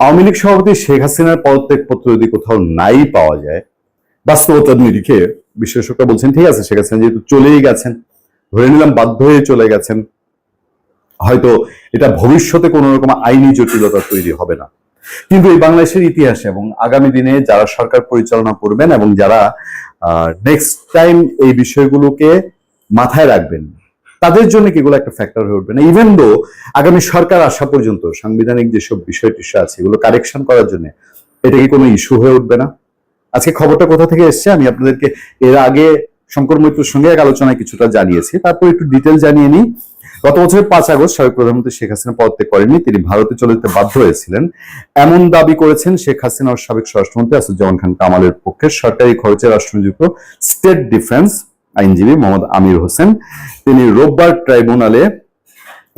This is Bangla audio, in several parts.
আওয়ামী লীগ সভাপতি শেখ হাসিনার পদত্যাগ পত্র যদি কোথাও নাই পাওয়া যায় বাস্তবতার নিরিখে বিশেষজ্ঞরা বলছেন, ঠিক আছে, শেখ হাসিনা যেহেতু চলেই গেছেন, ধরে নিলাম বাধ্য হয়ে চলে গেছেন, হয়তো এটা ভবিষ্যতে কোনো রকম আইনি জটিলতা তৈরি হবে না। কিন্তু এই বাংলাদেশের ইতিহাসে এবং আগামী দিনে যারা সরকার পরিচালনা করবেন এবং যারা নেক্সট টাইম এই বিষয়গুলোকে মাথায় রাখবেন তাদের জন্য এগুলো একটা ফ্যাক্টর হয়ে উঠবে? না ইভেন দো আগামী সরকার আসা পর্যন্ত সাংবিধানিক যেসব বিষয় টিষয় আছে, এগুলো কারেকশন করার জন্য, এটা কি কোনো ইস্যু হয়ে উঠবে না? আজকে খবরটা কোথা থেকে এসছে? আমি আপনাদেরকে এর আগে শঙ্কর মৈত্রের সঙ্গে এক আলোচনায় কিছুটা জানিয়েছি। তারপর একটু ডিটেল জানিয়ে নিই। গত বছরের পাঁচ আগস্ট সাবেক প্রধানমন্ত্রী শেখ হাসিনা পদত্যাগ করেননি। তিনি ভারতে চলে যেতে বাধ্য হয়েছিলেন। এমন দাবি করেছেন শেখ হাসিনা ও সাবেক স্বরাষ্ট্রমন্ত্রী আসাদুজ্জামান খান কামালের পক্ষে। সরকারি খরচে রাষ্ট্রযুক্ত স্টেট ডিফেন্স আইনজীবী মোহাম্মদ আমির হোসেন। তিনি রোববার ট্রাইব্যুনালে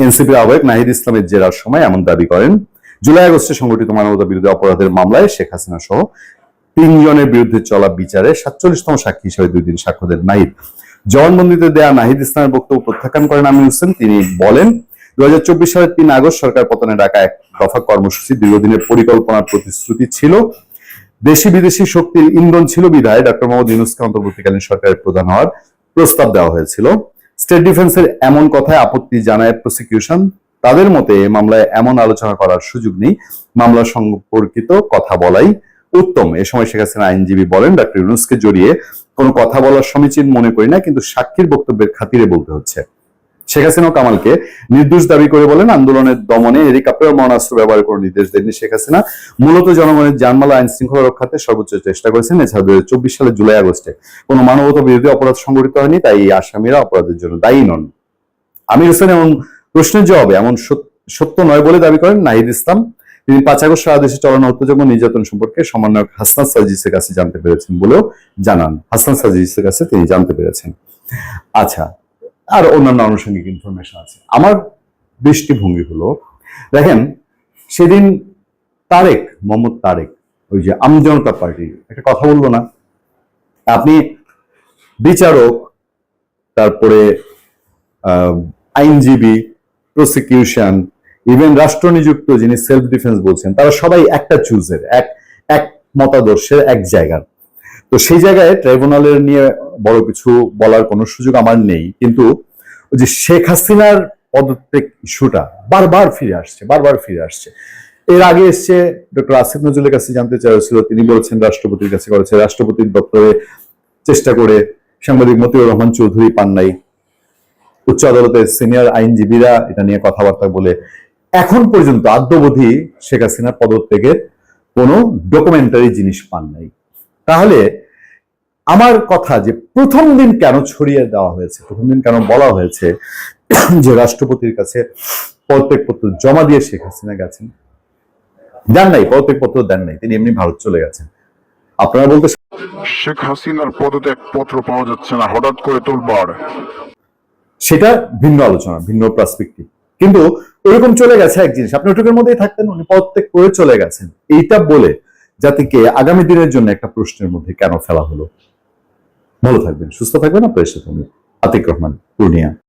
এনসিপি আহ্বায়ক নাহিদ ইসলামের জেরার সময় এমন দাবি করেন, জুলাই আগস্টে সংগঠিত মানবতা বিরোধী অপরাধের মামলায় শেখ হাসিনা সহ তিনজনের বিরুদ্ধে চলা বিচারে সাতচল্লিশতম সাক্ষী হিসেবে দুই দিন সাক্ষ্য দেন নাহিদ। জবানবন্দিতে দেয়া নাহিদ ইসলামের বক্তব্য প্রত্যাখ্যান করেন আমির হোসেন। তিনি বলেন, দুই হাজার চব্বিশ সালের তিন আগস্ট সরকার পতনে ডাকা এক দফা কর্মসূচি দীর্ঘদিনের পরিকল্পনার প্রতিশ্রুতি ছিল। দেশি বিদেশি শক্তির ইন্ধন ছিল বিধায় ডক্টর মোহাম্মদ ইউনুসকে অন্তর্বর্তীকালীন সরকারের প্রধান হওয়ার প্রস্তাব দেওয়া হয়েছিল। স্টেট ডিফেন্সের এমন কথায় আপত্তি জানায় প্রসিকিউশন। তাদের মতে মামলায় এমন আলোচনা করার সুযোগ নেই। মামলা সম্পর্কিত কথা বলাই উত্তম। এ সময় শেখ হাসিনা আইনজীবী বলেন, ডক্টর ইউনুসকে জড়িয়ে কোনো কথা বলার সমীচীন মনে করি না, কিন্তু সাক্ষীর বক্তব্যের খাতিরে বলতে হচ্ছে। শেখ হাসিনা কামালকে নির্দোষ দাবি করে বলেন, আন্দোলনের দমনে হেলিকপ্টার মরণাস্ত্র ব্যবহার করার নির্দেশ দেননি শেখ হাসিনা। মূলত জনগণের জানমালা আইন শৃঙ্খলা রক্ষাতে সর্বোচ্চ চেষ্টা করেছেন। এছাড়া দু চব্বিশ সালের জুলাই আগস্টে কোনো মানবতা বিরোধী অপরাধ সংঘটিত হয়নি, তাই এই আসামিরা অপরাধের জন্য দায়ী নন। আমির হোসেন এমন প্রশ্নের জবাবে এমন সত- সত্য নয় বলে দাবি করেন নাহিদ ইসলাম। তিনি পাঁচ আগস্ট সারা দেশে চলানো হত্যাযোগ্য নির্যাতন সম্পর্কে সমন্বয়ক হাসনান সাজিসের কাছে জানতে পেরেছেন বলেও জানান। হাসনান সাজিসের কাছে তিনি জানতে পেরেছেন। আচ্ছা আর অন্যান্য আনুষঙ্গিক ইনফরমেশন আছে। আমার দৃষ্টিভঙ্গি হলো, দেখেন, সেদিন তারেক, মোহাম্মদ তারেক, ওই যে আমজনতা পার্টি, একটা কথা বলব না। আপনি বিচারক, তারপরে আইনজীবী প্রসিকিউশন ইভেন রাষ্ট্র নিযুক্ত যিনি সেলফ ডিফেন্স বলছেন, তারা সবাই একটা চুজের এক এক মতাদর্শের এক জায়গার। তো সেই জায়গায় ট্রাইব্যুনালের নিয়ে বড় কিছু বলার কোনো সুযোগ আমার নেই। কিন্তু যে শেখ হাসিনার পদত্যাগ ইস্যুটা বারবার ফিরে আসছে, বারবার ফিরে আসছে। এর আগে এসছে ডক্টর আসিফ নজরুলের কাছে জানতে হয়েছিল তিনি বলেছেন রাষ্ট্রপতির কাছে করেছে। রাষ্ট্রপতির দপ্তরে চেষ্টা করে সাংবাদিক মতিউর রহমান চৌধুরী পান নাই উচ্চ আদালতের সিনিয়র আইনজীবীরা এটা নিয়ে কথাবার্তা বলে। এখন পর্যন্ত আদ্যবধি শেখ হাসিনার পদত্যাগের কোনো ডকুমেন্টারি জিনিস পান নাই। তাহলে আমার কথা যে প্রথম দিন কেন ছড়িয়ে দেওয়া হয়েছে প্রথম দিন কেন বলা হয়েছে যে রাষ্ট্রপতির কাছে পদত্যাগ পত্র জমা দিয়ে শেখ হাসিনা গেছেন দেন নাই পদত্যাগ পত্র দেন নাই তিনি এমনি ভারত চলে গেছেন। আপনারা বলতে শেখ হাসিনার পদত্যাগ পত্র পাওয়া যাচ্ছে না হঠাৎ করে তোলবার সেটা ভিন্ন আলোচনা ভিন্ন পার্সপেক্টিভ কিন্তু এরকম চলে গেছে এক জিনিস আপনি ওটুকের মধ্যেই থাকতেন উনি পদত্যাগ করে চলে গেছেন। এইটা বলে জাতিকে আগামী দিনের জন্য একটা প্রশ্নের মধ্যে কেন ফেলা হলো? ভালো থাকবেন, সুস্থ থাকবেন আপনার সাথে আতিক রহমান, পূর্ণিয়া।